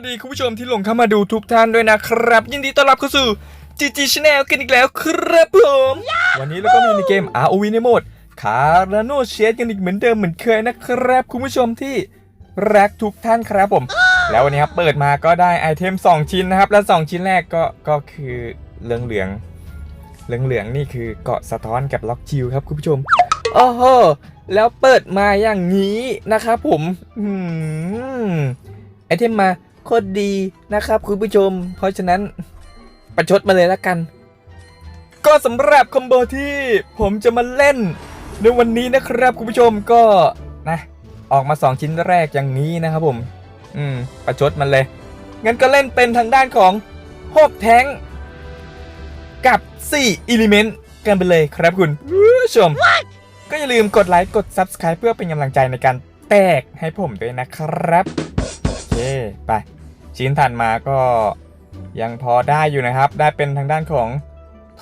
วัสดีคุณผู้ชมที่หลงเข้ามาดูทุกท่านด้วยนะครับ ยินดีต้อนรับเข้าสู่ GG Channel กันอีกแล้วครับผม วันนี้เราก็มีในเกม ROV ในโหมดคาราโนเชดกันอีกเหมือนเดิมเหมือนเคยนะครับ คุณผู้ชมที่รักทุกท่านครับผม แล้ววันนี้ครับเปิดมาก็ได้ไอเทม 2 ชิ้นนะครับ และ2ชิ้นแรกก็ก็คือเหลืองเหลืองเหลืองเหลืองๆนี่คือเกาะสะท้อนกับล็อกจิวครับคุณผู้ชมโอ้โหแล้วเปิดมาอย่างนี้นะครับผมอืมไอเทมมา โคตรดีนะครับคุณผู้ชม เพราะฉะนั้นประชดมาเลยละกัน ก็สำหรับคอมโบที่ผมจะมาเล่น ในวันนี้นะครับคุณผู้ชมก็นะออกมา 2 ชิ้นแรกอย่างนี้นะครับผม อืม ประชดมันเลย งั้นก็เล่นเป็นทางด้านของ6แท้ง กับ4อิเลเมนต์กันไปเลยครับคุณผู้ชมก็อย่าลืมกดไลค์กด Subscribe เพื่อเป็นกำลังใจในการแตกให้ผมด้วยนะครับ โอเค ไป ชิ้นถัดมาก็ยังพอได้อยู่นะครับ ได้เป็นทางด้านของ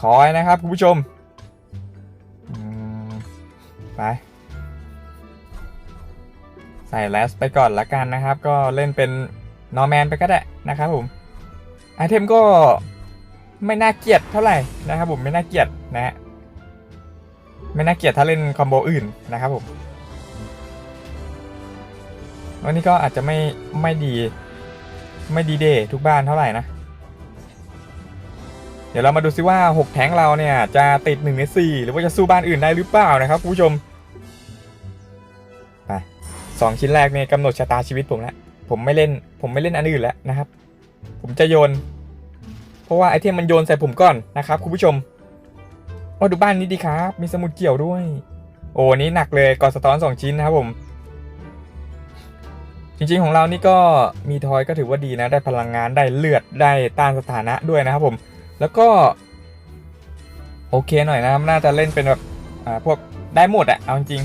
ทอยนะครับคุณผู้ชมไปใส่แลสไปก่อนละกันนะครับ ก็เล่นเป็นนอร์แมนไปก็ได้นะครับผมไอเทมก็ไม่น่าเกลียดเท่าไหร่นะครับผมไม่น่าเกลียดนะฮะไม่น่าเกลียดถ้าเล่นคอมโบอื่นนะครับผมวันนี้ก็อาจจะไม่ไม่ดี ไม่ดีเดย์ทุกบ้านเท่าไหร่นะ เดี๋ยวเรามาดูซิว่า 6 แท้งเราเนี่ย จะติด1ใน4หรือว่าจะสู้บ้านอื่นได้หรือเปล่านะครับผู้ชมไปสองชิ้นแรกเนี่ยกำหนดชะตาชีวิตผมแล้วผมไม่เล่น ผมไม่เล่นอันอื่นแล้วนะครับ ผมจะโยน เพราะว่าไอเทมมันโยนใส่ผมก่อนนะครับคุณผู้ชมโอ้ดูบ้านนี้ดีครับ มีสมุดเกี่ยวด้วย โอ้นี้หนักเลยกอสะท้อนสองชิ้นนะครับผม จริงๆของเรานี่ก็มีทอยก็ถือว่าดีนะ ได้พลังงานได้เลือดได้ต้านสถานะด้วยนะครับผม แล้วก็ โอเคหน่อยนะครับ น่าจะเล่นเป็นแบบอ่าพวกได้หมดอะเอาจริง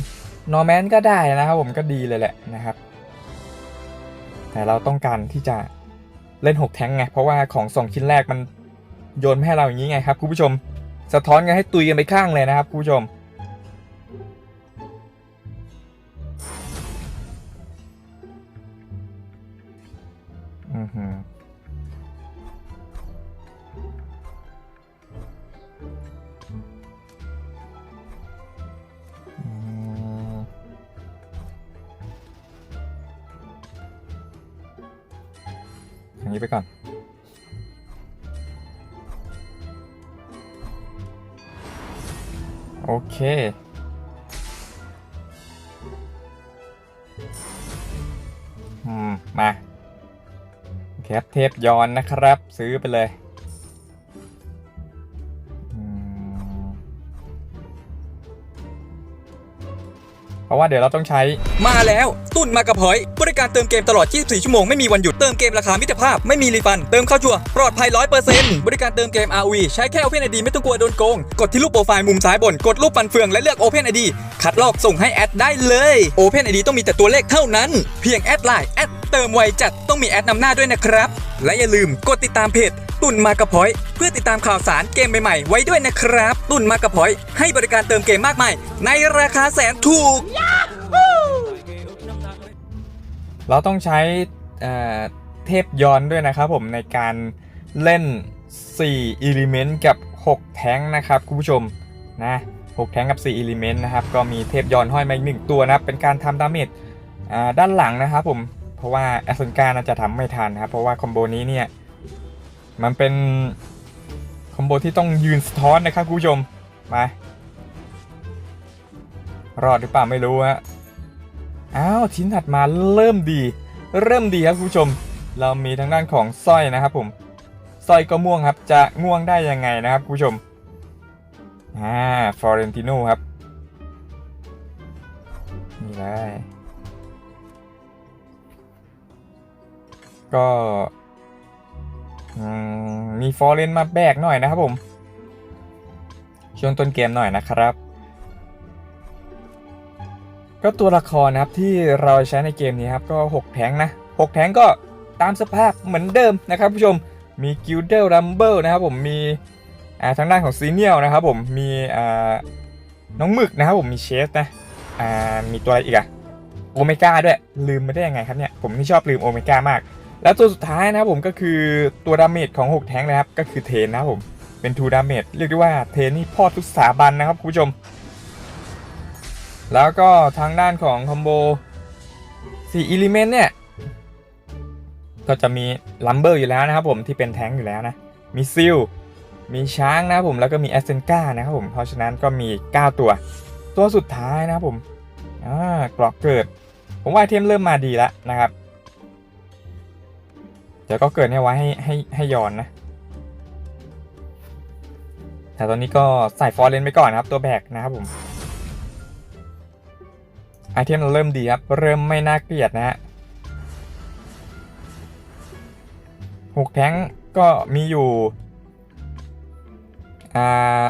นอร์แมนก็ได้นะครับผมก็ดีเลยแหละนะครับ แต่เราต้องการที่จะเล่น 6 แท้งไง เพราะว่าของ 2 ชิ้นแรกมันโยนมาให้เราอย่างนี้ไงครับคุณผู้ชม สะท้อนกันให้ตุยกันไปข้างเลยนะครับคุณผู้ชม อย่างนี้ไปก่อน โอเค อืม มาแคปเทปย้อนนะครับ ซื้อไปเลย ราะว่าเดี๋ยวเราต้องใช้ มาแล้วตุนมากระพอย บริการเติมเกมตลอด 24 ชั่วโมง ไม่มีวันหยุดเติมเกมราคามิตรภาพไม่มีรีฟัน เติมเข้าชัวร์ปลอดภัย 100%บริการเติมเกม RV ใช้แค่ Open ID ไม่ต้องกลัวโดนโกง กดที่รูปโปรไฟล์มุมซ้ายบน กดรูปฟันเฟืองและเลือก Open ID คัดลอกส่งให้แอดได้เลย Open ID ต้องมีแต่ตัวเลขเท่านั้น เพียงแอดไลน์แอดเติมไวจัดต้องมีแอดนำหน้าด้วยนะครับ และอย่าลืมกดติดตามเพจ ตุนมากระพอย เพื่อติดตามข่าวสารเกมใหม่ๆ ไว้ด้วยนะครับ ตุนมากระพอย ให้บริการเติมเกมมากมาย ในราคาแสนถูก เราต้องใช้เอ่อเทพย้อนด้วยนะครับผมในการเล่น 4 Element กับ 6 แท้งนะครับคุณผู้ชมนะ6แท้งกับ 4 Element นะครับก็มีเทพย้อนห้อยมาอีกหนึ่งตัวนะครับเป็นการทำดาเมจด้านหลังนะครับผมเพราะว่าแอสเซนกาน่าจะทำไม่ทันนะครับเพราะว่าคอมโบนี้เนี่ย มันเป็นคอมโบที่ต้องยืนสะท้อนนะครับคุณผู้ชมมารอดหรือเปล่าไม่รู้ฮะอ้าวชิ้นถัดมาเริ่มดี เริ่มดีครับคุณผู้ชม เรามีทางด้านของสร้อยนะครับผมสร้อยก็ม่วงครับจะง่วงได้ยังไงนะครับคุณผู้ชมอ่าฟลอเรนติโนครับนี่เลยก็ มีฟอร์เรนมาแบกหน่อยนะครับผม ช่วงต้นเกมหน่อยนะครับ ก็ตัวละครนะครับที่เราใช้ในเกมนี้ครับก็ 6 แทงนะ 6 แทงก็ตามสภาพเหมือนเดิมนะครับผู้ชมมีกิลเดลรัมเบิลนะครับผมมีทางด้านของซีเนียลนะครับผมมีน้องหมึกนะครับผมมีเชสนะมีตัวอะไรอีกอะโอเมก้าด้วยลืมไม่ได้ยังไงครับเนี่ยผมนี่ชอบลืมโอเมก้ามาก แล้วตัวสุดท้ายนะครับผมก็คือตัวดาเมจของ 6 แทงนะครับ ก็คือเทนนะครับผมเป็นทูดาเมจเรียกได้ว่าเทนนี่พ่อทุกสถาบันนะครับคุณผู้ชม แล้วก็ทางด้านของคอมโบ4อิเลเมนต์เนี่ย ก็จะมีลัมเบอร์อยู่แล้วนะครับผมที่เป็นแท้งอยู่แล้วนะ มีซิลมีช้างนะครับผมแล้วก็มีแอสเซนกานะครับผมเพราะฉะนั้นก็มี 9 ตัว ตัวสุดท้ายนะครับผมอ่ากรอกเกิด ผมว่าเทมเริ่มมาดีแล้วนะครับ ดี๋ยวก็เกิดเนี่ยไว้ให้ให้ให้ย้อนนะ แต่ตอนนี้ก็ใส่ฟอร์เรนไปก่อนนะครับ ตัวแบกนะครับผมไอเทมเราเริ่มดีครับ เริ่มไม่น่าเกลียดนะฮะหกแท้งก็มีอยู่ อ่า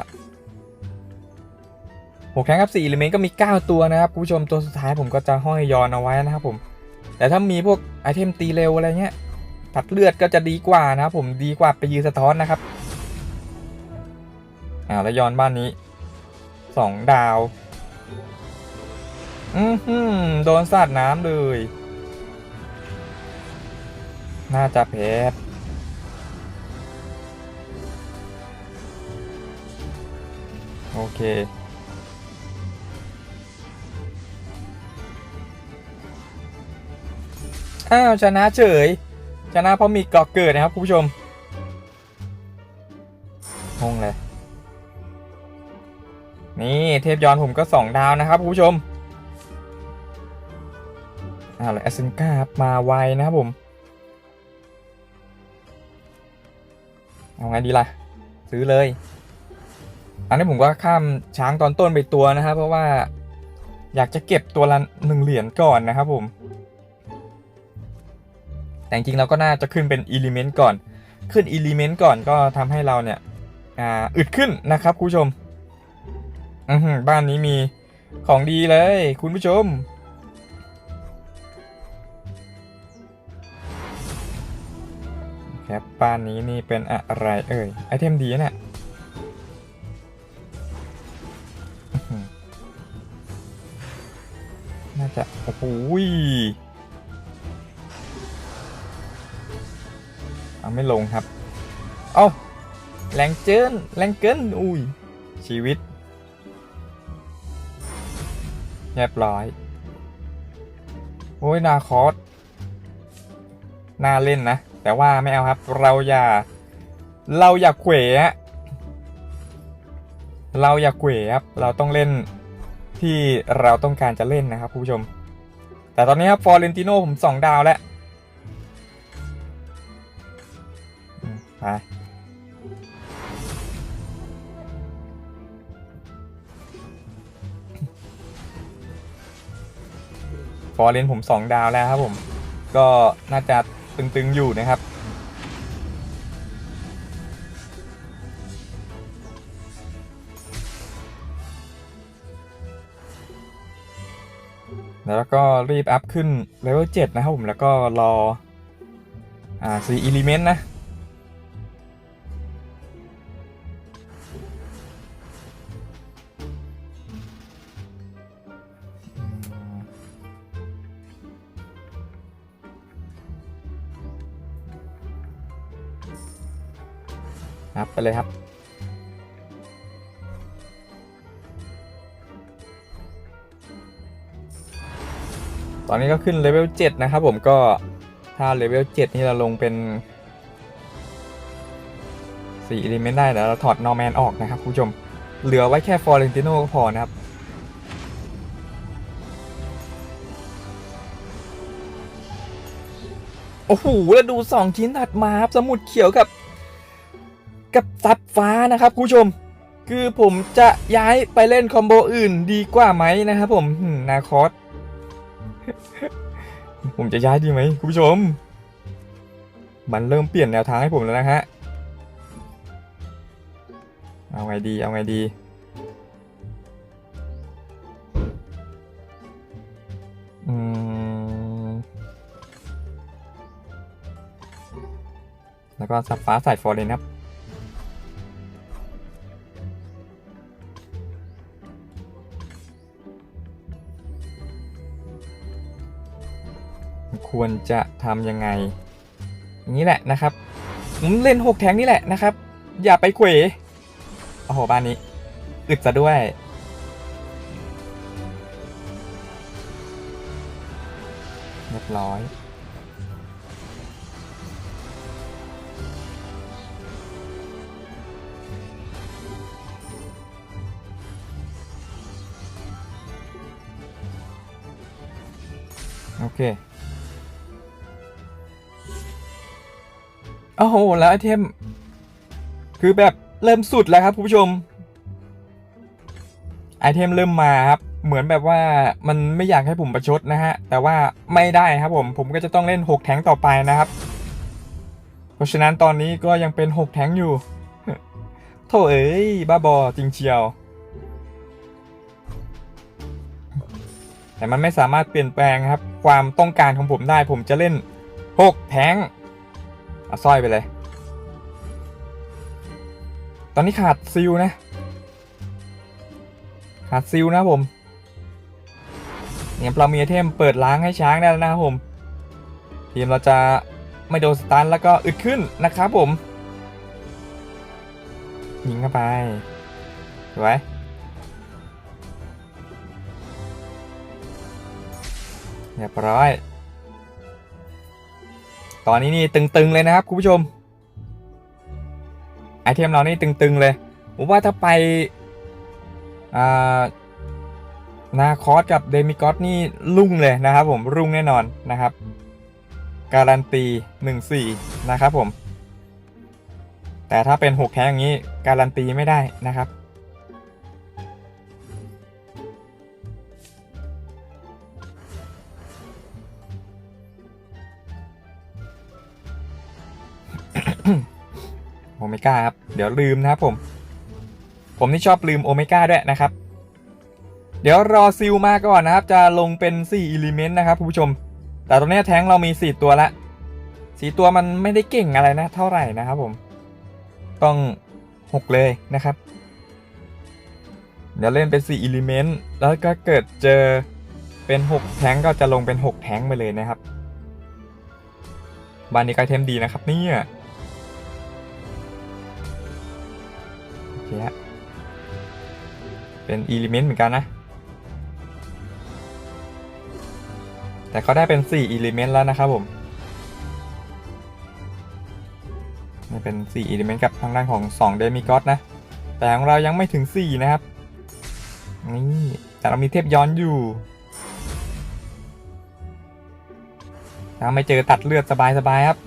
หกแท้งกับสี่อิเลเมนต์ก็มี 9 ตัวนะครับคุณผู้ชมตัวสุดท้ายผมก็จะห้อยยอนเอาไว้นะครับผม แต่ถ้ามีพวกไอเทมตีเร็วอะไรเงี้ย ตัดเลือดก็จะดีกว่านะครับผมดีกว่าไปยืนสะท้อนนะครับ อ่าแล้วย้อนบ้านนี้สองดาว อือหือโดนสาดน้ำเลย น่าจะแพ้โอเค อ้าว ชนะเฉย ชนะเพราะมีกรอกเกิดนะครับคุณผู้ชมงงเลย นี่เทพย้อนผมก็2ดาวนะครับคุณผู้ชมอ้าวแล้วแอสเซนกาครับมาไวนะครับผม เอาไงดีล่ะ ซื้อเลย อันนี้ผมก็ข้ามช้างตอนต้นไปตัวนะครับ เพราะว่าอยากจะเก็บตัวละหนึ่งเหรียญก่อนนะครับผม แต่จริงเราก็น่าจะขึ้นเป็นอิเลเมนต์ก่อน ขึ้นอิเลเมนต์ก่อนก็ทำให้เราเนี่ยอ,อึดขึ้นนะครับคุณผู้ชมบ้านนี้มีของดีเลย คุณผู้ชม ครับบ้านนี้นี่เป็นอะไรเอ่ย ไอเทมดีนะเนี่ยน่าจะ โอ้โห เอาไม่ลงครับ เอาแรงเจินแรงเกินอุ้ย ชีวิตเรียบร้อย โอ้ย นาคอสน่าเล่นนะ แต่ว่าไม่เอาครับ เราอย่า เราอย่าเขวะเราอย่าเขวครับ เราต้องเล่นที่เราต้องการจะเล่นนะครับผู้ชม แต่ตอนนี้ครับฟอร์เรนติโนผมสองดาวแล้ว ไปฟอร์เรนผม 2 ดาวแล้วครับผม ก็น่าจะตึง ๆ อยู่นะครับ แล้วก็รีบ อัพ ขึ้นเลเวล7นะครับผม แล้วก็รอ อ่าซีอิเลเมนต์นะ ครับไปเลยครับ ตอนนี้ก็ขึ้นเลเวล7นะครับผมก็ถ้าเลเวล7นี่เราลงเป็น4 element ได้แล้วเราถอดนอร์แมนออกนะครับคุณผู้ชม เหลือไว้แค่ฟอร์เรนติโนก็พอนะครับโอ้โหแล้วดู 2 ชิ้นถัดมาครับ สมุดเขียวกับ กับซับฟ้านะครับคุณผู้ชม คือผมจะย้ายไปเล่นคอมโบอื่นดีกว่าไหมนะครับผมหืมนาคอสผมจะย้ายดีไหมคุณผู้ชม มันเริ่มเปลี่ยนแนวทางให้ผมแล้วนะฮะเอาไงดีเอาไงดีอืมแล้วก็สับฟ้าใส่ฟอร์เรนครับ ควรจะทำยังไงอย่างนี้แหละนะครับผมเล่นหกแทงนี่แหละนะครับ อย่าไปเขวโอ้โหบ้านนี้อึดซะด้วยเรียบร้อยโอเค โอ้โห แล้วไอเทม คือแบบเริ่มสุดแล้วครับคุณผู้ชม ไอเทมเริ่มมาครับ เหมือนแบบว่ามันไม่อยากให้ผมประชดนะฮะ แต่ว่าไม่ได้ครับผม ผมก็จะต้องเล่น 6 แทงต่อไปนะครับ เพราะฉะนั้นตอนนี้ก็ยังเป็น 6 แทงอยู่ โถเอ้ย บ้าบอจริงเชียว แต่มันไม่สามารถเปลี่ยนแปลงครับ ความต้องการของผมได้ผมจะเล่น 6 แทง เอาสร้อยไปเลย ตอนนี้ขาดซิลนะ ขาดซิลนะผมเนี่ยเรามีไอเทมเปิดล้างให้ช้างได้แล้วนะครับผม ทีมเราจะไม่โดนสตันแล้วก็อึดขึ้นนะครับผม ยิงเข้าไปสวยเรียบร้อย ตอนนี้นี่ตึงๆเลยนะครับคุณผู้ชม ไอเทมเรานี่ตึงๆเลยผมว่าถ้าไปานาคอสกับเดมิกอสนี่รุ่งเลยนะครับผมรุ่งแน่นอนนะครับ การันตี 1-4 นะครับผม แต่ถ้าเป็น 6 แท้อย่างนี้ การันตีไม่ได้นะครับ โอเมก้าครับ เดี๋ยวลืมนะครับผม ผมนี่ชอบลืมโอเมก้าด้วยนะครับ เดี๋ยวรอซิลมาก่อนนะครับ จะลงเป็น4 Element นะครับคุณผู้ชม แต่ตอนนี้แท้งเรามี 4 ตัวละสีตัวมันไม่ได้เก่งอะไรนะ เท่าไหร่นะครับผม ต้อง 6 เลยนะครับ เดี๋ยวเล่นเป็น 4 Element แล้วก็เกิดเจอเป็น 6 แท้งก็จะลงเป็น 6 แท้งไปเลยนะครับบานนี้ก็ไอเทมดีนะครับเนี่ย เคฮะเป็น Element เหมือนกันนะ แต่เขาได้เป็น4 Element แล้วนะครับผมนี่เป็น4 Element กับทางด้านของ2 Demigod นะ แต่ของเรายังไม่ถึง 4 นะครับ นี่แต่เรามีเทพย้อนอยู่ ถ้าไม่เจอตัดเลือดสบายๆครับ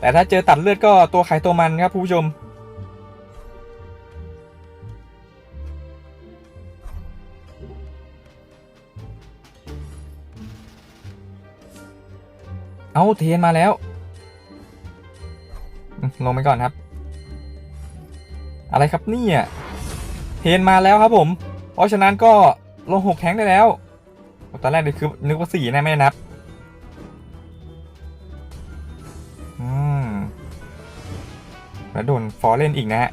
แต่ถ้าเจอตัดเลือดก็ตัวใครตัวมันครับผู้ชม เอาเทนมาแล้ว ลงไปก่อนครับ อะไรครับเนี่ยเทนมาแล้วครับผม เพราะฉะนั้นก็ลงหกแทงได้แล้ว ตอนแรกนี่คือนึกว่าสี่น่ไม่ได้นับ อืม แล้วโดนฟอร์เล่นอีกนะฮะ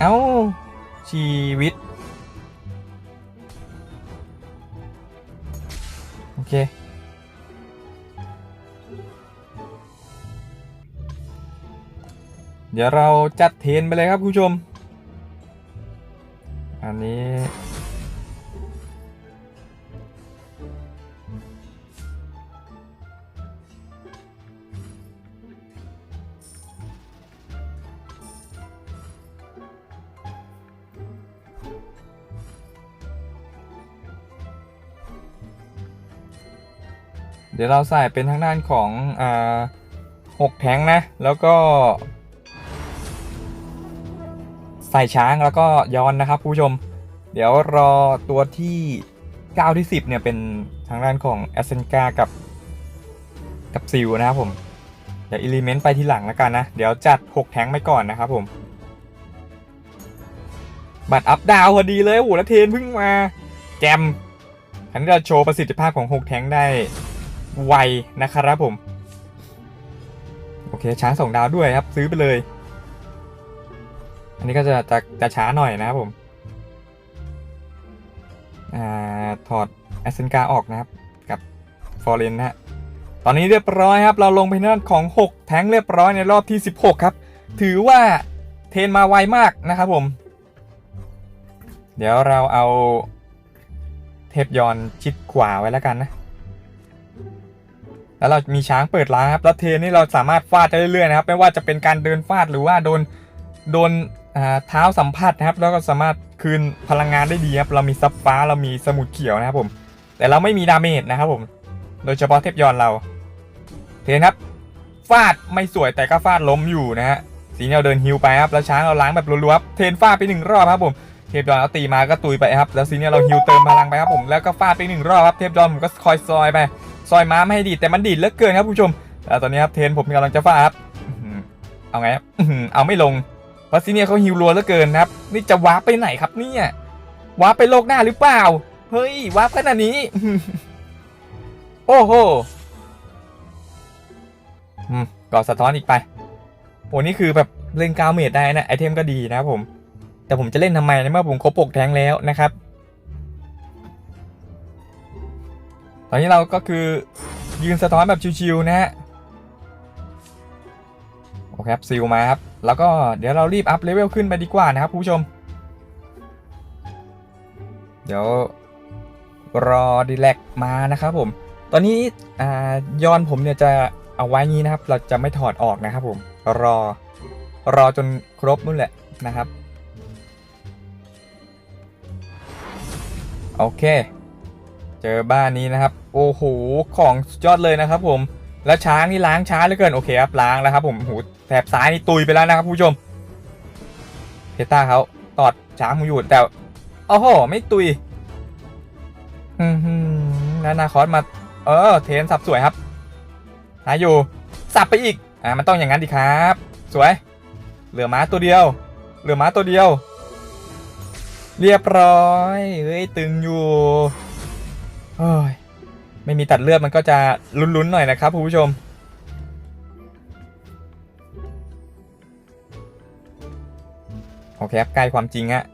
เอ้าชีวิต เค เดี๋ยวเราจัดเทนไปเลยครับคุณผู้ชม ยวเราใส่เป็นทางด้านของอ่าหกแทงนะ แล้วก็ ใส่ช้างแล้วก็ย้อนนะครับผู้ชม เดี๋ยวรอตัวที่ 9 ที่ 10 เนี่ยเป็นทางด้านของแอสเซนกากับกับซิลนะครับผม เดี๋ยวอิเลเมนต์ไปทีหลังแล้วกันนะ เดี๋ยวจัด 6 แทงไปก่อนนะครับผม บัตรอัพดาวพอดีเลยโอ้โหแล้วเทนเพิ่งมาแกมอันนี้เราโชว์ประสิทธิภาพของ 6 แทงได้ ไวนะครับผม โอเคช้างส่งดาวด้วยครับ ซื้อไปเลย อันนี้ก็จะจะจะช้าหน่อยนะครับผมอ่าถอดแอสเซนกาออกนะครับกับฟอร์เรนนะฮะตอนนี้เรียบร้อยครับ เราลงไปนด้านของ 6 แทงเรียบร้อยในรอบที่ 16 ครับ ถือว่าเทนมาไวมากนะครับผม เดี๋ยวเราเอาเทปยอนชิดขวาไว้แล้วกันนะ แล้วเรามีช้างเปิดร้านครับแล้วเทนี่เราสามารถฟาดได้เรื่อยๆนะครับ ไม่ว่าจะเป็นการเดินฟาดหรือว่าโดนโดนอ่าเท้าสัมผัสนะครับ แล้วก็สามารถคืนพลังงานได้ดีครับ เรามีซับฟ้าเรามีสมุดเขียวนะครับผม แต่เราไม่มีดาเมจนะครับผม โดยเฉพาะเทปยอนเราเทนครับ ฟาดไม่สวยแต่ก็ฟาดล้มอยู่นะฮะ สีเนียเดินฮิวไปครับ แล้วช้างเราล้างแบบรัวๆครับเทนฟาดไปหนึ่งรอบครับผม เทปดอนเอาตีมาก็ตุยไปครับ แล้วซีเนียเราฮิวเติมพลังไปครับผม แล้วก็ฟาดไปหนึ่งรอบครับ เทปดอนผมก็คอยซอยไป ซอยม้าไม่ให้ดีดแต่มันดีดเหลือเกินครับผู้ชมแล้วตอนนี้ครับเทนผมกำลังจะฟาดครับเอาไงครับเอาไม่ลงเพราะซีเนียเขาฮิวรัวเหลือเกินนะครับ นี่จะวาร์ปไปไหนครับเนี่ยวาร์ปไปโลกหน้าหรือเปล่า เฮ้ยวาร์ปขนาดนี้ โอ้โหก่อสะท้อนอีกไปโอ้นี่คือแบบเล่นกาวเมดได้นะไอเทมก็ดีนะครับผม แต่ผมจะเล่นทำไมในเมื่อผมครบปกแทงแล้วนะครับ ตอนนี้เราก็คือยืนสะท้อนแบบชิวๆนะฮะโอเคครับซิลมาครับ แล้วก็เดี๋ยวเรารีบอัพเลเวลขึ้นไปดีกว่านะครับผู้ชม เดี๋ยวรอดีแลกมานะครับผม ตอนนี้อ่ายอนผมเนี่ยจะเอาไว้งี้นะครับ เราจะไม่ถอดออกนะครับผม รอ รอจนครบนู่นแหละนะครับ โอเค เจอบ้านนี้นะครับ โอ้โห ของยอดเลยนะครับผม แล้วช้างนี่ล้างช้าเหลือเกิน โอเคครับ ล้างแล้วครับผมหูแถบซ้ายนี่ตุยไปแล้วนะครับผู้ชม เพต้าเขาตอดช้างอยู่แต่โอ้โห ไม่ตุย อือหือแล้วนาคอสมา เออ เทนสับสวยครับ หาอยู่ สับไปอีก อ่า มันต้องอย่างนั้นดิครับ สวย เหลือม้าตัวเดียว เหลือม้าตัวเดียว เรียบร้อย เฮ้ย ตึงอยู่ เฮ้ยไม่มีตัดเลือดมันก็จะลุ้นๆหน่อยนะครับคุณผู้ชม โอเคครับใกล้ความจริงฮะ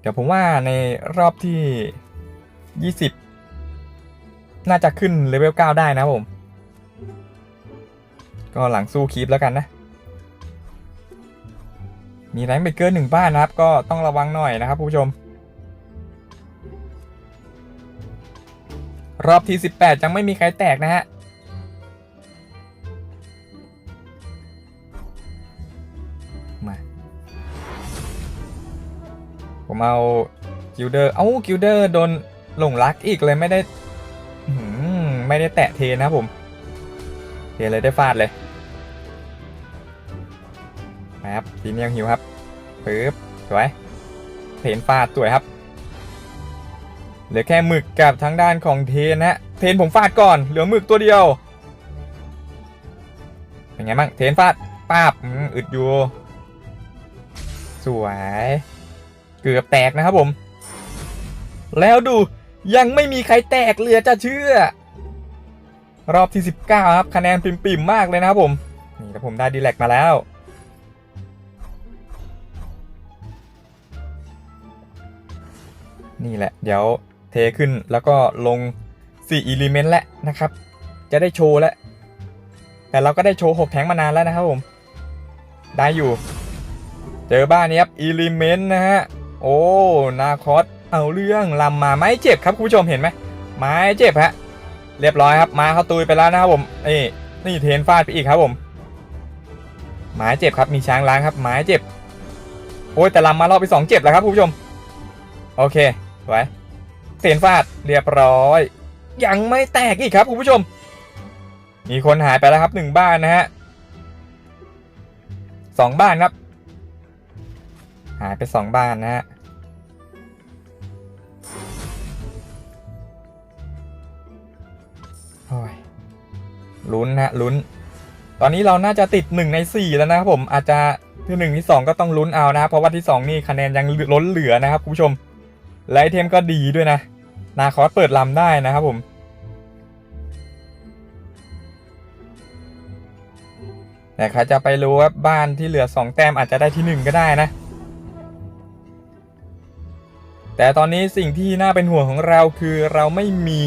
เดี๋ยวผมว่าในรอบที่ 20 น่าจะขึ้นเลเวล 9 ได้นะผม ก็หลังสู้คีปแล้วกันนะ มีแรงเบเกอร์หนึ่งบ้านนะครับ ก็ต้องระวังหน่อยนะครับผู้ชม รอบที่ 18 ยังไม่มีใครแตกนะฮะ มา ผมเอากิลเดอร์เอ้ากิลเดอร์โดนหลงรักอีกเลยไม่ได้ไม่ได้แตะเทนะผม เทเลยได้ฟาดเลยมาครับทีนียงหิวครับปึ๊บสวยเทนฟาดสวยครับ เหลือแค่หมึกกับทางด้านของเทนนะฮะ เทนผมฟาดก่อน เหลือหมึกตัวเดียว เป็นไงบ้าง เทนฟาดป้าบอึดอยู่ สวย เกือบแตกนะครับผม แล้วดูยังไม่มีใครแตกเหลือจะเชื่อ รอบที่ 19 ครับ คะแนนปิ่มๆมากเลยนะครับผม นี่แล้วผมได้ดีแลกมาแล้วนี่แหละ เดี๋ยว เทขึ้นแล้วก็ลง4อิเลเมนต์แล้วนะครับ จะได้โชว์แล้ว แต่เราก็ได้โชว์ 6 แทงมานานแล้วนะครับผม ได้อยู่ เจอบ้านนี้ครับอิเลเมนต์นะฮะ โอ้ นาคอสเอาเรื่องลำมาไม้เจ็บครับคุณผู้ชมเห็นไหมไม้เจ็บฮะ เรียบร้อยครับมาเข้าตุยไปแล้วนะครับผม นี่นี่เทนฟาดไปอีกครับผม ไม้เจ็บครับมีช้างล้างครับไม้เจ็บ โอ้ยแต่ลำมารอบไปสองเจ็บแล้วครับคุณผู้ชม โอเคสว ยเทนฟาดเรียบร้อย ยังไม่แตกอีกครับคุณผู้ชม มีคนหายไปแล้วครับหนึ่งบ้านนะฮะสองบ้านครับ หายไปสองบ้านนะฮะโอ้ยลุ้นฮะลุ้น ตอนนี้เราน่าจะติด 1 ใน 4 แล้วนะครับผมอาจจะที่หนึ่งที่ 2 ก็ต้องลุ้นเอานะครับเพราะว่าที่ 2 นี่คะแนนยังล้นเหลือนะครับคุณผู้ชม และไอเทมก็ดีด้วยนะ นาคอสเปิดลำได้นะครับผม แต่ใครจะไปรู้ว่าบ้านที่เหลือ 2 แต้มอาจจะได้ที่ 1 ก็ได้นะ แต่ตอนนี้สิ่งที่น่าเป็นห่วงของเราคือเราไม่มี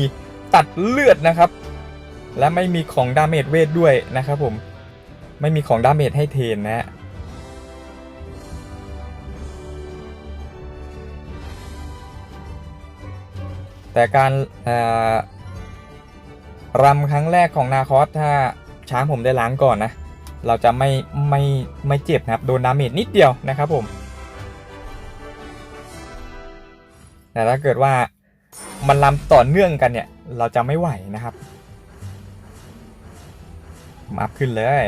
ตัดเลือดนะครับ และไม่มีของดาเมจเวทด้วยนะครับผม ไม่มีของดาเมจให้เทนนะฮะ แต่การรำครั้งแรกของนาคอสถ้าช้างผมได้ล้างก่อนนะ เราจะไม่ไม่ไม่เจ็บนะครับ โดนดาเมจนิดเดียวนะครับผม แต่ถ้าเกิดว่ามันรำต่อเนื่องกันเนี่ย เราจะไม่ไหวนะครับมอัพขึ้นเลย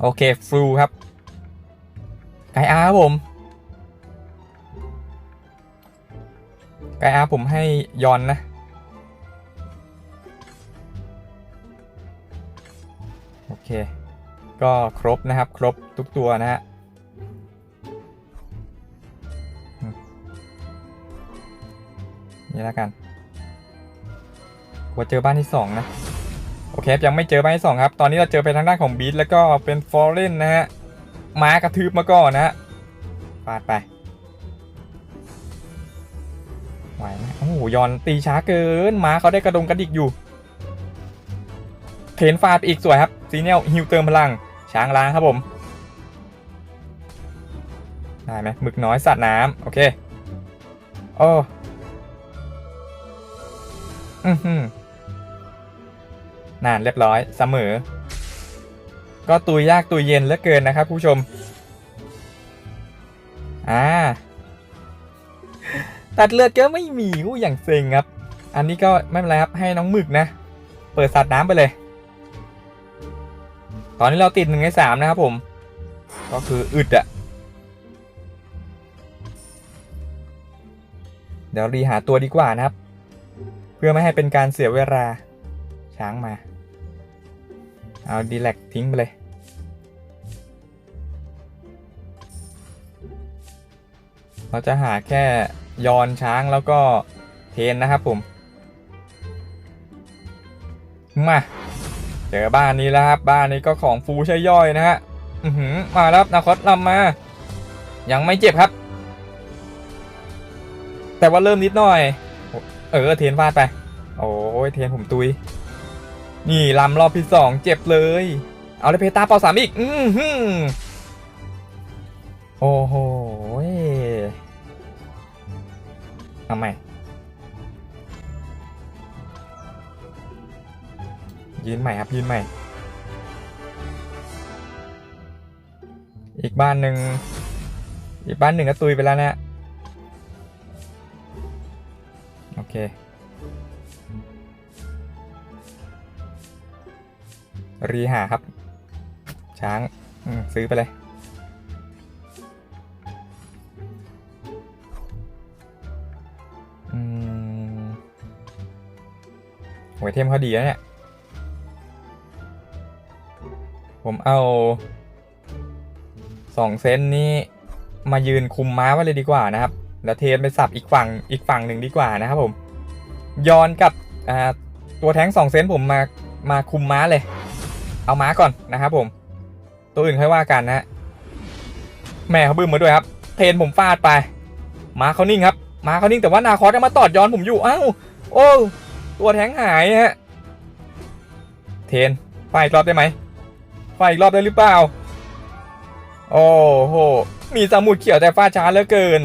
โอเคฟลูครับไกอาร์ผมไกอาร์ผมให้ยอนนะ โอเค ก็ครบนะครับ ครบทุกตัวนะฮะนี่แล้วกันกลัวเจอบ้านที่สองนะ โอเคยังไม่เจอบ้านที่สองครับ ตอนนี้เราเจอไปทางด้านของบีทแล้วก็เป็นฟอร์เรนนะฮะม้ากระทืบมาก่อนนะฮะฟาดไปไหวไหมโอ้โหยอนตีช้าเกินม้าเขาได้กระดงกระดิกอยู่เทนฟาดอีกสวยครับซีเนียลฮิวเติมพลัง ช้างล้างครับผม ได้ไหมหมึกน้อยสัตว์น้ำโอเคโอ้อือหือ นานเรียบร้อยเสมอ ก็ตุยยากตุยเย็นเหลือเกินนะครับผู้ชม อ่า ตัดเลือดก็ไม่มีอู้อย่างเซ็งครับ อันนี้ก็ไม่เป็นไรครับ ให้น้องหมึกนะ เปิดสัตว์น้ำไปเลย ตอนนี้เราติดหนึ่งในสามนะครับผม ก็คืออึดอะเดี๋ยวรีหาตัวดีกว่านะครับ เพื่อไม่ให้เป็นการเสียเวลาช้างมา เอาดีแลกทิ้งไปเลยเราจะหาแค่ยอนช้างแล้วก็เทนนะครับผม มา เจอบ้านนี้แล้วครับบ้านนี้ก็ของฟูใช่ย่อยนะฮะอือหือมาแล้วนาคอสลำมา ยังไม่เจ็บครับ แต่ว่าเริ่มนิดหน่อย เออเทนฟาดไป โอ้ยเทนผมตุย นี่ลำรอบที่สองเจ็บเลย เอาเลยเพตาเป่าสามอีก อือหือโอ้โหทำไมยืนใหม่ครับยืนใหม่ อีกบ้านหนึ่งอีกบ้านหนึ่งก็ตุยไปแล้วนะ โอเค รีหาครับ ช้างซื้อไปเลย อืมหวยเทมเขาดีแล้วเนี่ย ผมเอาสองเซนนี้มายืนคุมม้าไว้เลยดีกว่านะครับ แล้วเทนไปสับอีกฝั่งอีกฝั่งหนึ่งดีกว่านะครับผมย้อนกับตัวแท้งสองเซนผมมามาคุมม้าเลย เอาม้าก่อนนะครับผม ตัวอื่นค่อยว่ากันนะแม่เขาบึ้มมาด้วยครับ เทนผมฟาดไป ม้าเขานิ่งครับ ม้าเขานิ่งแต่ว่านาคอสจะมาตอดย้อนผมอยู่อ้าวโอ้ตัวแทงหายฮะ เทนไฟอีกรอบได้ไหมไฟอีกรอบได้หรือเปล่า โอ้โห มีสมุดเขียวแต่ฟาดช้าเหลือเกิน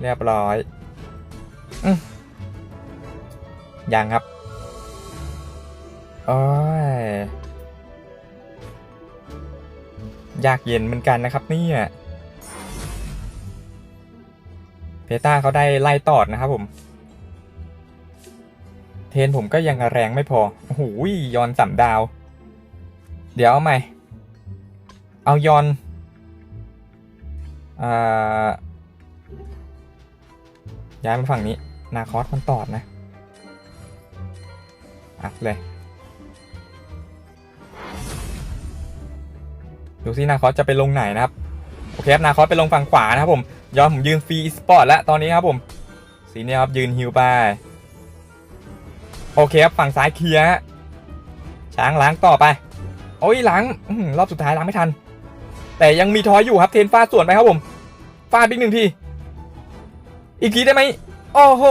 เรียบร้อยอยังครับโอ้ย ยากเย็นเหมือนกันนะครับเนี่ยเพต้าเขาได้ไล่ตอดนะครับผม เทนผมก็ยังแรงไม่พอโอ้โหยอนสามดาว เดี๋ยวเอาใหม่ เอายอนอย้ายมาฝั่งนี้ นาคอสมันตอดนะอัดเลย ดูซินาคอสจะไปลงไหนนะครับ โอเคครับนาคอสไปลงฝั่งขวานะครับผมยอมผมยืนฟรีสปอร์ตแล้วตอนนี้ครับผมสีนี้ครับยืนฮิวไป โอเคครับฝั่งซ้ายเคลียร์ช้างล้างต่อไป โอ้ยล้างอรอบสุดท้ายล้างไม่ทัน แต่ยังมีทอยอยู่ครับเทนฟาดสวนไปครับผมฟาดอีกหนึ่งที อีกทีได้ไหมโอ้โห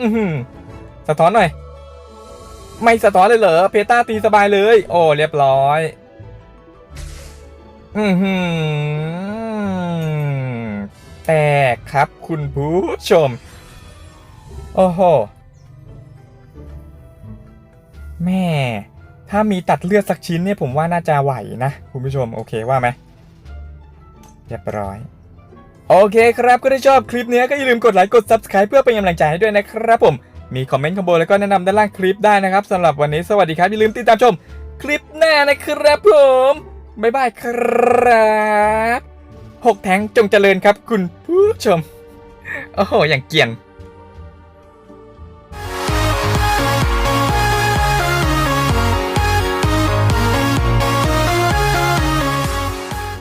อือหือสะท้อนหน่อย ไม่สะท้อนเลยเหรอเพต้าตีสบายเลย โอ้เรียบร้อย อือหือแตกครับคุณผู้ชม โอ้โห แม่ ถ้ามีตัดเลือดสักชิ้นเนี่ยผมว่าน่าจะไหวนะ คุณผู้ชมโอเคว่าไหมเรียบร้อย โอเคครับก็ได้ชอบคลิปนี้ก็อย่าลืมกดไลค์กด Subscribe เพื่อเป็นกำลังใจให้ด้วยนะครับผม มีคอมเมนต์ข้างบนแล้วก็แนะนำด้านล่างคลิปได้นะครับสำหรับวันนี้สวัสดีครับอย่าลืมติดตามชม คลิปหน้านะครับผม บ๊ายบายครับหกแทงจงเจริญครับคุณผู้ชม โอ้โห อย่างเกียน